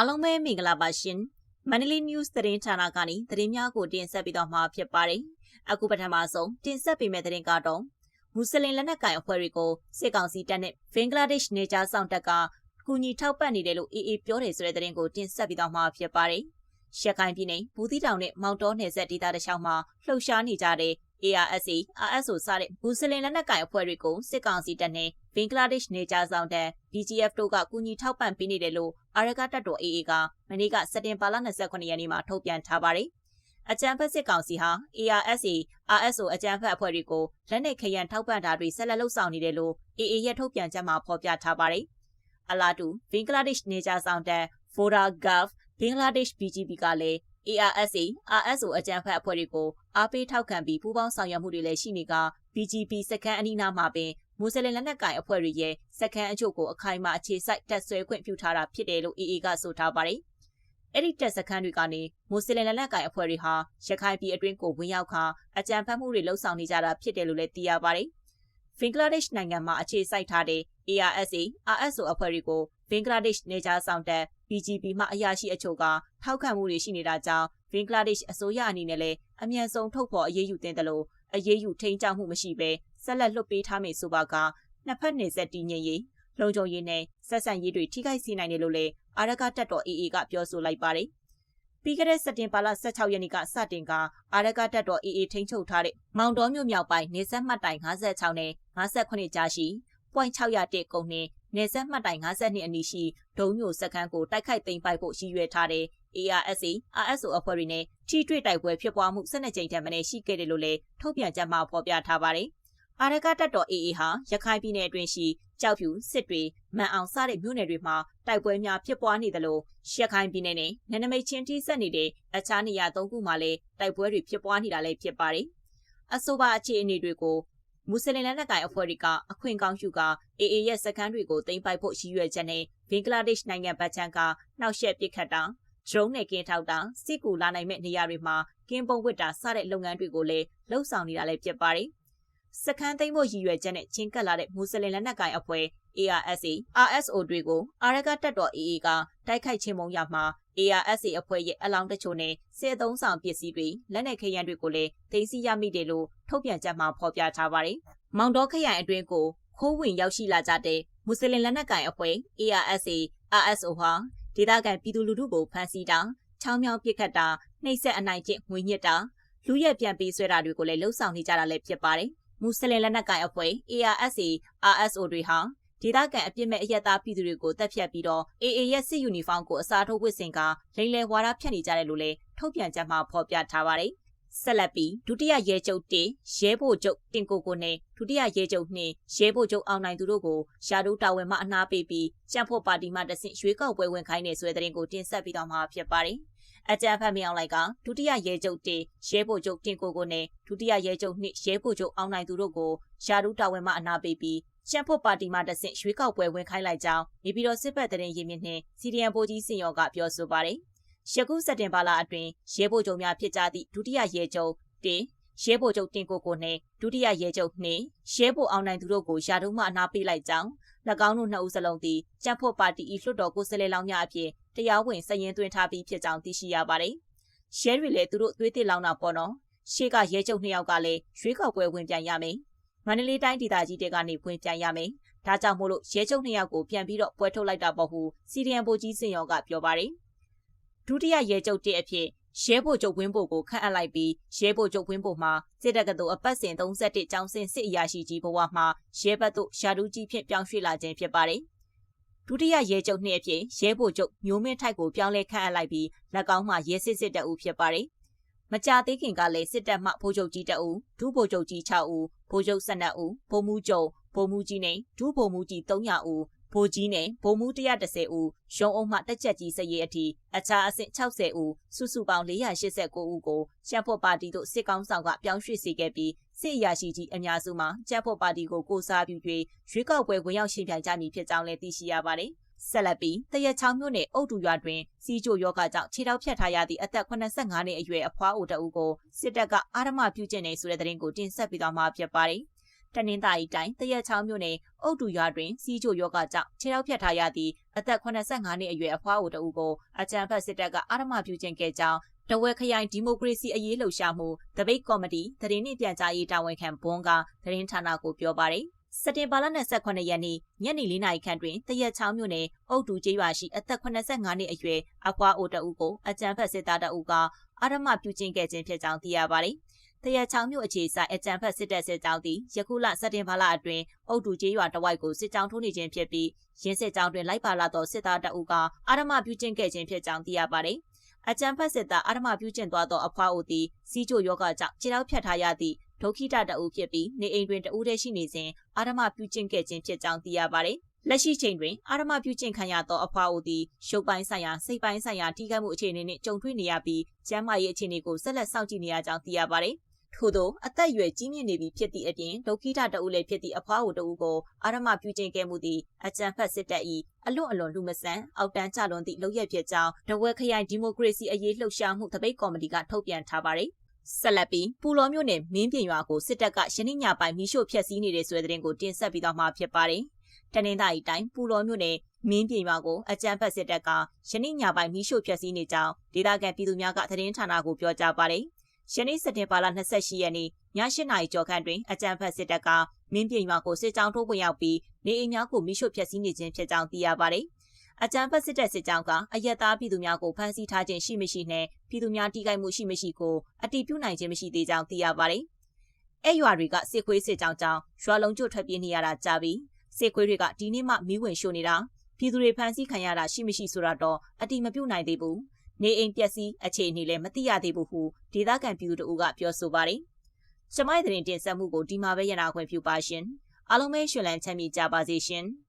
အားလုံးပဲမင်္ဂလာပါရှင်မန္တလေး news သတင်းဌာနကနေသတင်းများကိုတင်ဆက်ပေးတော့မှာဖြစ်ပါတယ်အခုပထမဆုံးတင်ဆက်ပေးမယ့်သတင်းကတော့မွတ်စလင်လက်နက်ကိုင်အဖွဲ့တွေကိုစစ်ကောင်စီတပ်နဲ့ဘင်္ဂလားဒေ့ရှ်နေကြားဆောင်တပ်ကကူညီထောက်ပံ့နေတယ်လို့အေးအေးပြောတယ်ဆိုတဲ့သတင်းကိုတင်ဆက်ပေးတော့မှာဖြစ်ပါတယ်ရှက်ကိုင်းပြည်နယ်ဘူးသီးတောင်နဲ့မောင်တော်နယ်ဆက်ဒေသတခြားမှာလှုပ်ရှားနေကြတဲ့ ARSA, RSO စတဲ့မွတ်စလင်လက်နက်ကိုင်အဖွဲ့တွေကိုစစ်ကောင်စီတပ်နဲ့ဘင်္ဂလားဒေ့ရှ်နေကြားဆောင်တဲ့ BGF တို့ကကူညီထောက်ပံ့ပေးနေတယ်လို့ အာရကတပ်တော် AA ကမနေ့ကစက်တင်ဘာလ29ရက်နေ့မှာထုတ်ပြန်ထားပါတယ်။အကြံဖက်စစ်ကောင်စီဟာ ARSA, RSO အကြံဖက်အဖွဲ့တွေကိုလက်နက်ခရန်ထောက်ပံ့တာတွေဆက်လက်လုပ်ဆောင်နေတယ်လို့ AA ရဲ့ထုတ်ပြန်ချက်မှာဖော်ပြထားပါတယ်။အလားတူဘင်္ဂလားဒေ့ရှ်နေကြားဆောင်တဲ့ Fora Gulf ဘင်္ဂလားဒေ့ရှ် BGP ကလည်း ARSA, RSO အကြံဖက်အဖွဲ့တွေကိုအားပေးထောက်ခံပြီးပူးပေါင်းဆောင်ရွက်မှုတွေလည်းရှိနေက BGP စခန်းအနီးနားမှာပင် မွတ်စလင်လက်နက်ကိုင်အဖွဲ့တွေရဲ့စခန်းအချို့ကိုအခိုင်အမာအခြေစိုက်တပ်ဆွဲခွင့်ပြုထားတာဖြစ်တယ်လို့ AA ကဆိုထားပါတယ်။အဲ့ဒီတပ်စခန်းတွေကနေမွတ်စလင်လက်နက်ကိုင်အဖွဲ့တွေဟာရခိုင်ပြည်အတွင်းကိုဝင်ရောက်ခါအကြံဖက်မှုတွေလှုံ့ဆော်နေကြတာဖြစ်တယ်လို့လည်းသိရပါတယ်။ဘင်္ဂလားဒေ့ရှ်နိုင်ငံမှာအခြေစိုက်ထားတဲ့ ARSA, RSO အဖွဲ့တွေကိုဘင်္ဂလားဒေ့ရှ်နေကြားဆောင်တဲ့ BGP မှအရာရှိအချို့ကထောက်ခံမှုတွေရှိနေတာကြောင့်ဘင်္ဂလားဒေ့ရှ်အစိုးရအနေနဲ့လည်းအမြန်ဆုံးထုတ်ဖော်အရေးယူတင်တယ်လို့ အရေးယူထိန်းချုပ်မှုမရှိဘဲဆက်လက်လွှတ်ပေးထားမယ်ဆိုပါကနှစ်ဖက်နေဆက်တည်ငြိမ်ရေးလုံခြုံရေးနဲ့ဆက်ဆံရေးတွေထိခိုက်စေနိုင်တယ်လို့လည်းအာရကတက်တော် AA ကပြောဆိုလိုက်ပါတယ်။ပြီးခဲ့တဲ့စက်တင်ဘာလ16ရက်နေ့ကစတင်ကအာရကတက်တော် AA ထိန်းချုပ်ထားတဲ့မောင်တော်မြို့မြောက်ပိုင်းနေဆက်မှတ်တိုင်56နဲ့58ကြားရှိ .601 ကုန်းနဲ့နေဆက်မှတ်တိုင်52အနီးရှိဒုံမျိုးစခန်းကိုတိုက်ခိုက်သိမ်းပိုက်ဖို့ရည်ရွယ်ထားတဲ့ ARSA, RSO အဖွဲ့တွေနဲ့ထိတွေ့တိုက်ပွဲဖြစ်ပွားမှု12ကြိမ်ထက်မနည်းရှိခဲ့တယ်လို့လည်းထုတ်ပြန်ကြမှာဖော်ပြထားပါတယ်။အာရကတပ်တော် AA ဟာရခိုင်ပြည်နယ်အတွင်းရှိကြောက်ဖြူစစ်တွေမန်အောင်စတဲ့မြို့နယ်တွေမှာတိုက်ပွဲများဖြစ်ပွားနေတယ်လို့ရခိုင်ပြည်နယ်နဲ့နန္ဒမိတ်ချင်းထိစက်နေတဲ့အခြားနေရာ၃ခုမှာလည်းတိုက်ပွဲတွေဖြစ်ပွားနေတာလည်းဖြစ်ပါတယ်။အဆိုပါအခြေအနေတွေကိုမွတ်စလင်လက်နက်ကိုင်အဖွဲ့တွေကအခွင့်ကောင်းယူက AA ရဲ့စခန်းတွေကိုတင်ပိုက်ဖို့ရည်ရွယ်ချက်နဲ့ဘင်္ဂလားဒေ့ရှ်နိုင်ငံဘက်ချန်ကနှောက်ယှက်ပစ်ခတ်တာ ဒရုန်းနဲ့ကင်းထောက်တာစစ်ကူလာနိုင်မဲ့နေရာတွေမှာကင်းပုံဝစ်တာစတဲ့လုပ်ငန်းတွေကိုလည်းလှုပ်ဆောင်နေတာလည်းဖြစ်ပါတယ်။စခန်းသိမ်းဖို့ရည်ရွယ်ချက်နဲ့ချင်းကပ်လာတဲ့မွတ်စလင်လက်နက်ကိုင်အဖွဲ့ ARSA, RSO တွေကိုအာရကတပ်တော် AA ကတိုက်ခိုက်ချင်းမုံရမှာ ARSA အဖွဲ့ရဲ့အလောင်းတချို့နဲ့စစ်သုံးဆောင်ပစ္စည်းတွေလက်နက်ခဲယမ်းတွေကိုလည်းသိမ်းဆည်းရမိတယ်လို့ထုတ်ပြန်ချက်မှာဖော်ပြထားပါတယ်။မောင်တော်ခရိုင်အတွင်းကိုခိုးဝင်ရောက်ရှိလာကြတဲ့မွတ်စလင်လက်နက်ကိုင်အဖွဲ့ ARSA, RSO ဟာ ဒေသခံပြည်သူလူထုကိုဖမ်းဆီးတာချောင်းမြောင်းပစ်ခတ်တာနှိပ်စက်အနိုင်ကျင့်ငွေညစ်တာလူရက်ပြန်ပေးဆွဲတာတွေကိုလည်းလှုံ့ဆော်နေကြတာလည်းဖြစ်ပါတယ်။မူဆလင်လက်နက်ကိုင်အဖွဲ့ ARSA RSO တွေဟာဒေသခံအပြစ်မဲ့အရက်သားပြည်သူတွေကိုတပ်ဖြတ်ပြီးတော့ AA ရဲ့စစ်ယူနီဖောင်းကိုအစားထိုးဝတ်ဆင်ကလိမ်လည်ဝါဒဖြတ်နေကြတယ်လို့လည်းထုတ်ပြန်ချက်မှာဖော်ပြထားပါတယ်။ ဆက်လက်ပြီးဒုတိယရဲချုပ်တေရဲဘိုချုပ်တင်ကိုကိုနဲ့ဒုတိယရဲချုပ်နှင့်ရဲဘိုချုပ်အောင်နိုင်သူတို့ကိုရှာဒူတာဝန်မှအနာပေးပြီးကြံ့ဖို့ပါတီမှတဆင့်ရွေးကောက်ပွဲဝင်ခိုင်းနေဆိုတဲ့တဲ့ရင်ကိုတင်ဆက်ပြီးတော့မှာဖြစ်ပါတယ်။အကြံဖတ်မြောင်လိုက်ကဒုတိယရဲချုပ်တေရဲဘိုချုပ်တင်ကိုကိုနဲ့ဒုတိယရဲချုပ်နှင့်ရဲဘိုချုပ်အောင်နိုင်သူတို့ကိုရှာဒူတာဝန်မှအနာပေးပြီးရှမ်ဖို့ပါတီမှတဆင့်ရွေးကောက်ပွဲဝင်ခိုင်းလိုက်ကြောင်းနေပြည်တော်စစ်ဘက်တရင်ရင်းမြစ်နှင့်စီဒီအန်ပိုကြီးစင်ရောကပြောဆိုပါတယ်။ ယခုစက်တင်ဘာလအတွင်းရဲဘော်ချုပ်များဖြစ်ကြသည့်ဒုတိယရဲချုပ်တင်ရဲဘော်ချုပ်တင်ကိုကိုနှင့်ဒုတိယရဲချုပ်နှင့်ရဲဘော်အောင်နိုင်သူတို့ကိုယာတုံးမှအနာပေးလိုက်ကြောင်း၎င်းတို့နှစ်ဦးစလုံးသည်ကြံ့ဖို့ပါတီ၏လွှတ်တော်ကိုယ်စားလှယ်လောင်းများအဖြစ်တရားဝင်စည်ရင်သွင်းထားပြီးဖြစ်ကြောင်းသိရှိရပါတယ်။ရဲတွေလည်းသူတို့သွေးသစ်လောင်းတာပေါ့နော်။ရှေ့ကရဲချုပ်နှစ်ယောက်ကလည်းရွေးကောက်ပွဲဝင်ပြန်ရမယ်။မန္တလေးတိုင်းဒေသကြီးတဲကနေဝင်ပြန်ရမယ်။ဒါကြောင့်မို့လို့ရဲချုပ်နှစ်ယောက်ကိုပြန်ပြီးတော့ပွဲထုတ်လိုက်တာပေါ့ဟုစီဒီအန်ဘိုကြီးစင်ရောကပြောပါတယ်။ ဒုတိယရဲချုပ်တဲ့အဖြစ်ရဲဘိုချုပ်ဝင်းဘိုကိုခန့်အပ်လိုက်ပြီးရဲဘိုချုပ်ဝင်းဘိုမှာစစ်တပ်ကတော်အပတ်စဉ်31ကျောင်းစင်စစ်အရာရှိကြီးဘဝမှာရဲဘတ်တို့ရှာဒူးကြီးဖြင့်ပြောင်းရွှေ့လာခြင်းဖြစ်ပါတယ်။ဒုတိယရဲချုပ်နှစ်အဖြစ်ရဲဘိုချုပ်မျိုးမင်းထိုက်ကိုပြောင်းလဲခန့်အပ်လိုက်ပြီး၎င်းမှရဲစစ်စစ်တအုပ်ဖြစ်ပါတယ်။မကြသေးခင်ကလည်းစစ်တပ်မှဗိုလ်ချုပ်ကြီးတအုပ်ဒုဗိုလ်ချုပ်ကြီး6ဦးဗိုလ်ချုပ်12ဦးဗိုလ်မှူးချုပ်ဗိုလ်မှူးကြီးနဲ့ဒုဗိုလ်မှူးကြီး300ဦး ဗိုလ်ကြီးနဲ့ဗိုလ်မှူး130ဦးရုံးအုပ်မှတက်ချက်ကြီးစရေးအထိအခြားအဆင့်60ဦးစုစုပေါင်း489ဦးကိုရှမ်းဖို့ပါတီတို့စစ်ကောင်းဆောင်ကပြောင်းရွှေ့စေခဲ့ပြီးစစ်အရာရှိကြီးအများစုမှာကျန်းဖို့ပါတီကိုကိုစားပြု၍ရွေးကောက်ပွဲဝင်ရောက်ရှင်ပြိုင်ကြမည်ဖြစ်ကြောင်းလည်းသိရှိရပါတယ်။ဆက်လက်ပြီးတရချောင်းမြို့နယ်အုတ်တူရွာတွင်စီးချိုယောဂကြောင့်ခြေထောက်ဖြတ်ထားရသည့်အသက်85နှစ်အရွယ်အဖွားအိုတအူကိုစစ်တပ်ကအာရမပြုကျင့်နေဆိုတဲ့သတင်းကိုတင်ဆက်ပေးသွားမှာဖြစ်ပါတယ်။ တနင်္သာရီတိုင်းတရက်ချောင်းမြို့နယ်အုတ်တူရွာတွင်စီးချိုယောဂကြောင့်ခြေထောက်ဖြတ်ထားရသည့်အသက်85နှစ်အရွယ်အဖွားအိုတဦးကိုအကြံဖက်စစ်တပ်ကအာရမပြုခြင်းခဲ့ကြောင်းတဝဲခရိုင်ဒီမိုကရေစီအရေးလှုပ်ရှားမှုတပိတ်ကော်မတီသတင်းနှင့်ပြန်ကြားရေးတာဝန်ခံဘွန်းကသတင်းဌာနကိုပြောပါတယ်စက်တင်ဘာလ28ရက်နေ့ညနေ4နာရီခန့်တွင်တရက်ချောင်းမြို့နယ်အုတ်တူကျေးရွာရှိအသက်85နှစ်အရွယ်အဖွားအိုတဦးကိုအကြံဖက်စစ်သားတဦးကအာရမပြုခြင်းခဲ့ခြင်းဖြစ်ကြောင်းသိရပါတယ်။ တရချောင်းမြို့အခြေဆိုင်အကြံဖက်စစ်တပ်စစ်ကြောင်းသည်ယခုလစက်တင်ဘာလအတွင်းအုတ်တူကျေးရွာတဝိုက်ကိုစစ်ကြောင်းထိုးနေခြင်းဖြစ်ပြီးရင်းစစ်ကြောင်းတွင်လိုက်ပါလာသောစစ်သားတအုပ်ကအာရမပြုခြင်းခဲ့ခြင်းဖြစ်ကြောင်းသိရပါတယ်။အကြံဖက်စစ်သားအာရမပြုခြင်းသွားသောအဖွားအိုသည်စီးချိုယောဂကြောင့်ခြေထောက်ဖြတ်ထားရသည့်ဒုက္ခိတတအုပ်ဖြစ်ပြီးနေအိမ်တွင်တဦးတည်းရှိနေစဉ်အာရမပြုခြင်းခဲ့ခြင်းဖြစ်ကြောင်းသိရပါတယ်။လက်ရှိချိန်တွင်အာရမပြုကျင့်ခံရသောအဖွားအိုသည်ရုပ်ပိုင်းဆိုင်ရာစိတ်ပိုင်းဆိုင်ရာထိခိုက်မှုအခြေအနေနှင့်ကြုံတွေ့နေရပြီးကျန်းမာရေးအခြေအနေကိုဆက်လက်စောင့်ကြည့်နေရကြောင်းသိရပါတယ်။ ထို့သောအသက်အရွယ်ကြီးမြင့်နေပြီဖြစ်သည့်အပြင်ဒုက္ခိတတအုပ်လည်းဖြစ်သည့်အဖွားအိုတအုပ်ကိုအာရမပြုကျင့်ခဲ့မှုသည်အကြံဖက်စစ်တပ်၏အလွန်အလွန်လူမဆန်အောက်တန်းကျလွန်သည့်လုပ်ရက်ဖြစ်ကြောင်းဒဝဲခရိုင်ဒီမိုကရေစီအရေးလှုပ်ရှားမှုတပိတ်ကော်မတီကထုတ်ပြန်ထားပါတယ်။ဆက်လက်ပြီးပူလော်မြို့နယ်မင်းပြင်ရွာကိုစစ်တပ်ကယနေ့ညပိုင်းမိရှို့ဖျက်ဆီးနေတဲ့ဆိုတဲ့တဲ့တင်ကိုတင်ဆက်ပြီးတော့မှာဖြစ်ပါတယ်။တနင်္သာရီတိုင်းပူလော်မြို့နယ်မင်းပြင်ရွာကိုအကြမ်းဖက်စစ်တပ်ကယနေ့ညပိုင်းမိရှို့ဖျက်ဆီးနေကြောင်းဒေသခံပြည်သူများကသတင်းဌာနကိုပြောကြားပါတယ်။ ယနေ့စက်တင်ဘာလ28ရက်နေ့ည8နာရီကျော်ခန့်တွင်အကြမ်းဖက်စစ်တပ်ကမင်းပြင်ရွာကိုစစ်ကြောင်းထိုးဝင်ရောက်ပြီးနေအိမ်များကိုမိရှို့ဖျက်ဆီးနေခြင်းဖြစ်ကြောင်းသိရပါတယ်။အကြံဖက်စစ်တပ်စစ်ကြောင်းကအယက်သားပြည်သူများကိုဖမ်းဆီးထားခြင်းရှိမရှိနဲ့ပြည်သူများတိကျမှုရှိမရှိကိုအတိပြုနိုင်ခြင်းမရှိသေးကြောင်းသိရပါတယ်။အဲရွာတွေကစစ်ခွေးစစ်ကြောင်းကြောင့်ရွာလုံးကျွတ်ထွက်ပြေးနေရတာကြာပြီ။စစ်ခွေးတွေကဒီနေ့မှမီးဝင်ရှို့နေတာပြည်သူတွေဖမ်းဆီးခံရတာရှိမရှိဆိုတာတော့အတိမပြုနိုင်သေးဘူး။ နေအိမ်ပျက်စီးအခြေအနေလည်းမသိရသေးဘူးဟုဒေသခံပြည်သူတို့ကပြောဆိုပါတယ်။ကျမရဲ့တင်တင်ဆက်မှုကိုဒီမှာပဲရနာခွင့်ပြုပါရှင်။အားလုံးပဲရှင်လန်းချမ်းမြေကြပါစေရှင်။